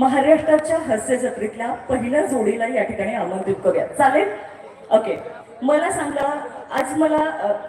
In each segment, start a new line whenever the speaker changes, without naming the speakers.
महाराष्ट्राच्या हास्य जत्रेतल्या पहिल्या जोडीला या ठिकाणी आमंत्रित करूया. चालेल? ओके मला सांगा आज मला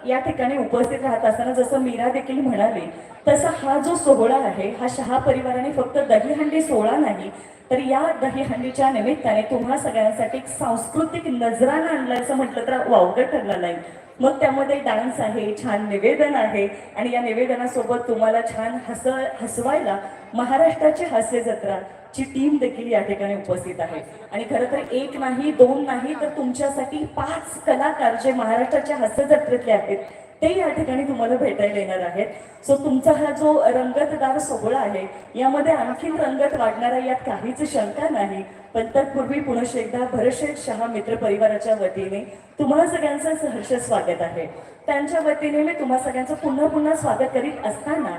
या ठिकाणी उपस्थित राहत असताना जसं मीरा देखील म्हणाली तसा हा जो सोहळा आहे हा शहा परिवाराने फक्त दहीहंडी सोहळा नाही तर या दहीहंडीच्या निमित्ताने तुम्हा सगळ्यांसाठी एक सांस्कृतिक नजराणा आणलायचं म्हटलं तर वावगं ठरलं नाही मग त्यामध्ये डान्स आहे छान निवेदन आहे आणि या निवेदनासोबत तुम्हाला छान हस हसवायला महाराष्ट्राची हास्य जत्रा ची टीम देखील या ठिकाणी उपस्थित आहे. आणि खरं तर एक नाही दोन नाही तर तुमच्यासाठी पाच कलाकार जे महाराष्ट्राच्या हास्य जत्रेतले आहेत ते या ठिकाणी तुम्हाला भेटायला येणार आहेत. सो तुमचा हा जो रंगतदार सोहळा आहे यामध्ये आणखीन रंगत वाढणारा यात काहीच शंका नाही. पण तत्पूर्वी पुनश एकदा भरशेठ शहा मित्र परिवाराच्या वतीने तुम्हाला सगळ्यांचं सहर्ष स्वागत आहे. त्यांच्या वतीने मी तुम्हा सगळ्यांचं पुन्हा पुन्हा स्वागत करीत असताना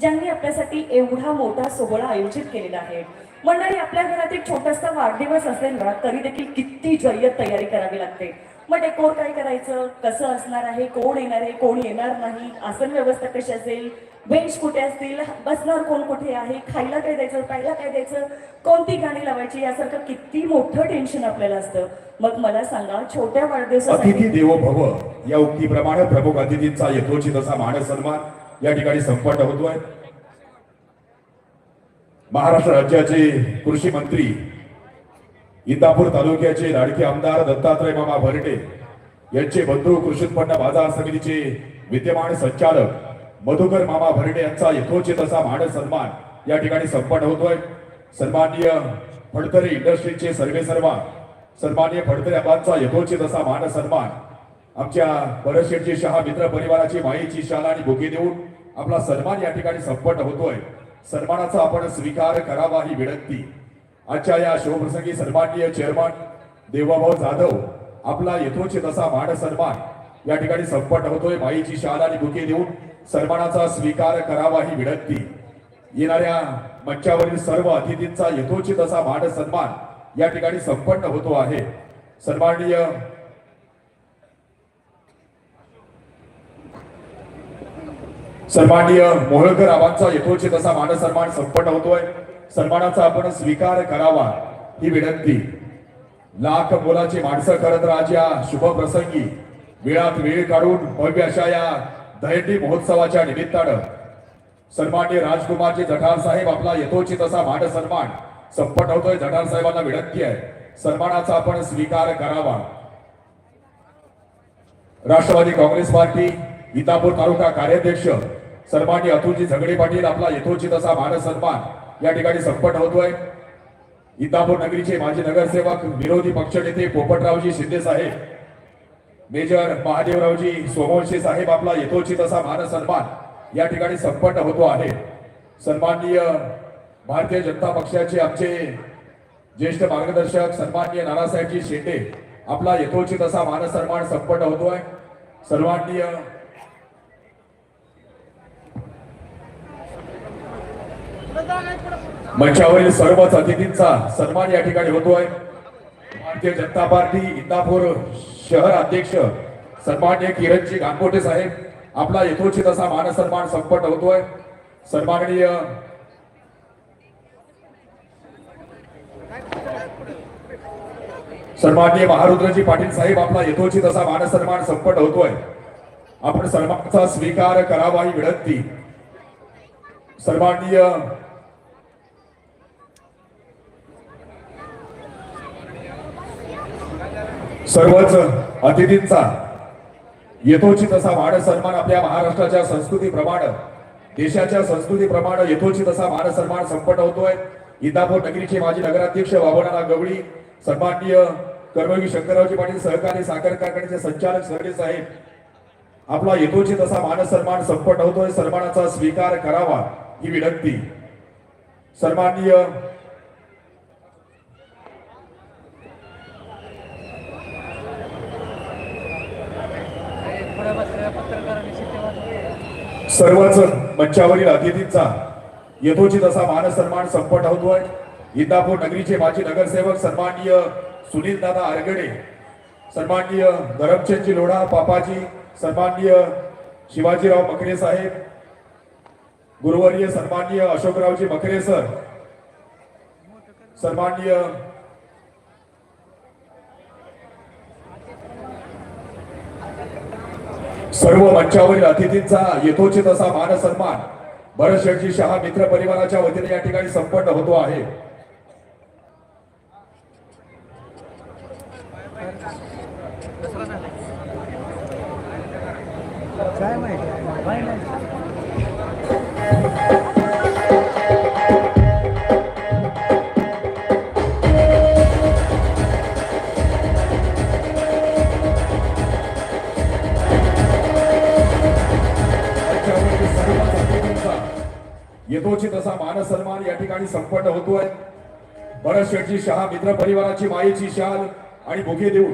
ज्यांनी आपल्यासाठी एवढा मोठा सोहळा आयोजित केलेला आहे. मंडळी आपल्या घरात एक छोटासा वाढदिवस असेल ना तरी देखील किती जय्यत तयारी करावी लागते. मग डेकोर काय करायचं? कसं असणार आहे? कोण येणार आहे? कोण येणार नाही? आसन व्यवस्था कशी असेल? बेंच कुठे असतील? बसणार कोण कुठे आहे? खायला काय द्यायचं? प्यायला काय द्यायचं? कोणती गाणी लावायची? यासारखं किती मोठं टेन्शन आपल्याला असतं. मग मला सांगा छोट्या वाढदिवसासाठी
अतिथी देवो भव. या उक्तीप्रमाणे प्रमुख अतिथींचा यथोचित असा मान सन्मान या ठिकाणी संपन्न होतोय. महाराष्ट्र राज्याचे कृषी मंत्री इंदापूर तालुक्याचे लाडके आमदार दत्तात्रय मामा भरटे यांचे बंधू कृषी उत्पन्न बाजार समितीचे विद्यमान संचालक मधुकर मामा भरटे यांचा यथोचित असा मान सन्मान या ठिकाणी संपन्न होतोय. सन्माननीय फडतरे इंडस्ट्रीचे सर्वे सर्वा सन्माननीय फडतरे आबांचा यथोचित असा मान सन्मान आमच्या बरशेठची शहा मित्र परिवाराची माईची शाला आणि भोगी देऊन आपला सन्मान या ठिकाणी संपन्न होतोय. सन्मानाचा आपण स्वीकार करावा ही विनंती. आजच्या या शिवप्रसंगी सन्माननीय चेअरमन देवाभाऊ जाधव आपला यथोचित असा मान सन्मान या ठिकाणी संपन्न होतोय. माईची शाल आणि बुके देऊन सन्मानाचा स्वीकार करावा ही विनंती. येणाऱ्या मंचावरील सर्व अतिथींचा यथोचित असा मान सन्मान या ठिकाणी संपन्न होतो आहे. सन्माननीय सन्माननीय मोहळकर आबांचा यथोचित असा मान सन्मान संपन्न होतोय. सन्मानाचा आपण स्वीकार करावा ही विनंती. लाख मोलाची माणसं करत राजा या शुभ प्रसंगी. वेळात वेळ काढून भव्य अशा या दहंडी महोत्सवाच्या निमित्तानं सन्मान्य राजकुमारजी जठार साहेब आपला यथोचित असा मान सन्मान संपन्न होतोय. जठार साहेबांना विनंती आहे सन्मानाचा आपण स्वीकार करावा. राष्ट्रवादी काँग्रेस पार्टी गीतापूर तालुका कार्याध्यक्ष सन्मान्य अतुलजी झगडे पाटील आपला यथोचित असा मान सन्मान या ठिकाणी संपन्न होतोय. इंदापूर नगरीचे माजी नगरसेवक विरोधी पक्षनेते पोपटरावजी शिंदे साहेब मेजर महादेवरावजी सोमवंशी साहेब आपला यथोचित असा मान सन्मान या ठिकाणी संपन्न होतो आहे. सन्माननीय भारतीय जनता पक्षाचे आमचे ज्येष्ठ मार्गदर्शक सन्माननीय नानासाहेबजी शेटे आपला यथोचित असा मान सन्मान संपन्न होतोय. सन्माननीय मंचावरील सर्वच अतिथींचा सन्मान या ठिकाणी होतोय. भारतीय जनता पार्टी इंदापूर शहर अध्यक्ष सन्मान्य किरणजी गांगोटे साहेब आपला यथोचित असा मान सन्मान संपन्न होतोय. सन्माननीय सन्माननीय महारुद्रजी पाटील साहेब आपला यथोचित असा मान सन्मान संपन्न होतोय. आपण सन्मानचा स्वीकार करावा ही विनंती. सन्माननीय सर्वच अतिथींचा यथोचित असा मान सन्मान आपल्या महाराष्ट्राच्या संस्कृतीप्रमाणे देशाच्या संस्कृतीप्रमाणे यथोचित असा मान सन्मान संपन्न होतोय. इंदापूर नगरीचे माजी नगराध्यक्ष बाबुराव गवळी सन्माननीय कर्मयोगी शंकररावजी पाटील सहकारी साखर कारखान्याचे संचालक सरडे साहेब. आपला यथोचित असा मान सन्मान संपन्न होतोय. सन्मानाचा स्वीकार करावा ही विनंती. सन्माननीय सर्वच मंचावरील अतिथींचा यथोचित असा मान सन्मान संपट होतोय इंदापूर नगरीचे माजी नगरसेवक सन्माननीय सुनील दादा आरगडे सन्माननीय धरमचंदजी लोढा पापाजी सन्माननीय शिवाजीराव मकरे साहेब गुरुवर्य सन्माननीय अशोकरावजी मकरे सर सन्माननीय सर्व मंचावरील अतिथींचा यथोचित असा मान सन्मान भरत शहा मित्र परिवाराच्या वतीने या ठिकाणी संपन्न होतो आहे.
काय माहिती?
यथोचित असा मान सन्मान या ठिकाणी संपन्न होतोय. भरत शेठजी शहा मित्र परिवाराची मायेची शाल आणि भुके देऊन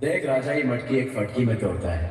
देख राजा ये मटकी एक फटकी में तोड़ता है।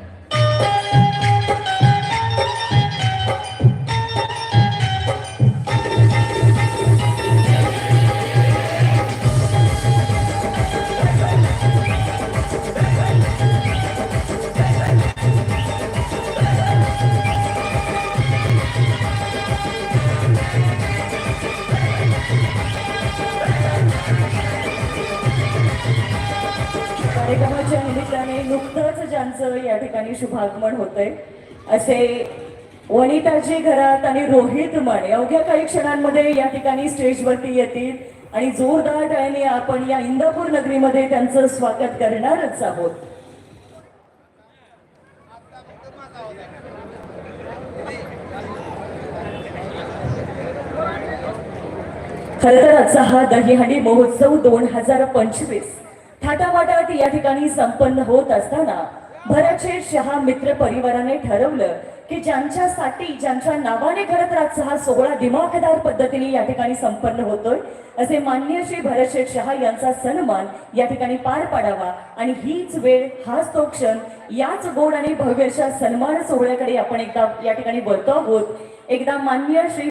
नुकतंच या ठिकाणी शुभागमन होतंय. असे वनिताजी घरात आणि रोहित मन अवघ्या काही क्षणांमध्ये या ठिकाणी स्टेजवरती येतील आणि जोरदार टाळ्याने आपण या इंदापूर नगरीमध्ये त्यांचं स्वागत करणारच आहोत. खर तर आजचा हा दहीहंडी महोत्सव दोन हजार पंचवीस थाटामाटात या ठिकाणी संपन्न होत असताना भरतशेठ शहा मित्र परिवाराने ठरवलं की ज्यांच्यासाठी ज्यांच्या नावाने खरं तर आजचा हा सोहळा दिमाखदार पद्धतीने या ठिकाणी संपन्न होतोय असे मान्य श्री भरतशेठ शहा यांचा सन्मान या ठिकाणी पार पाडावा. आणि हीच वेळ हाच तो क्षण याच गोड आणि भव्यशा सन्मान सोहळ्याकडे आपण एकदा या ठिकाणी वळतो आहोत. एकदा मान्य श्री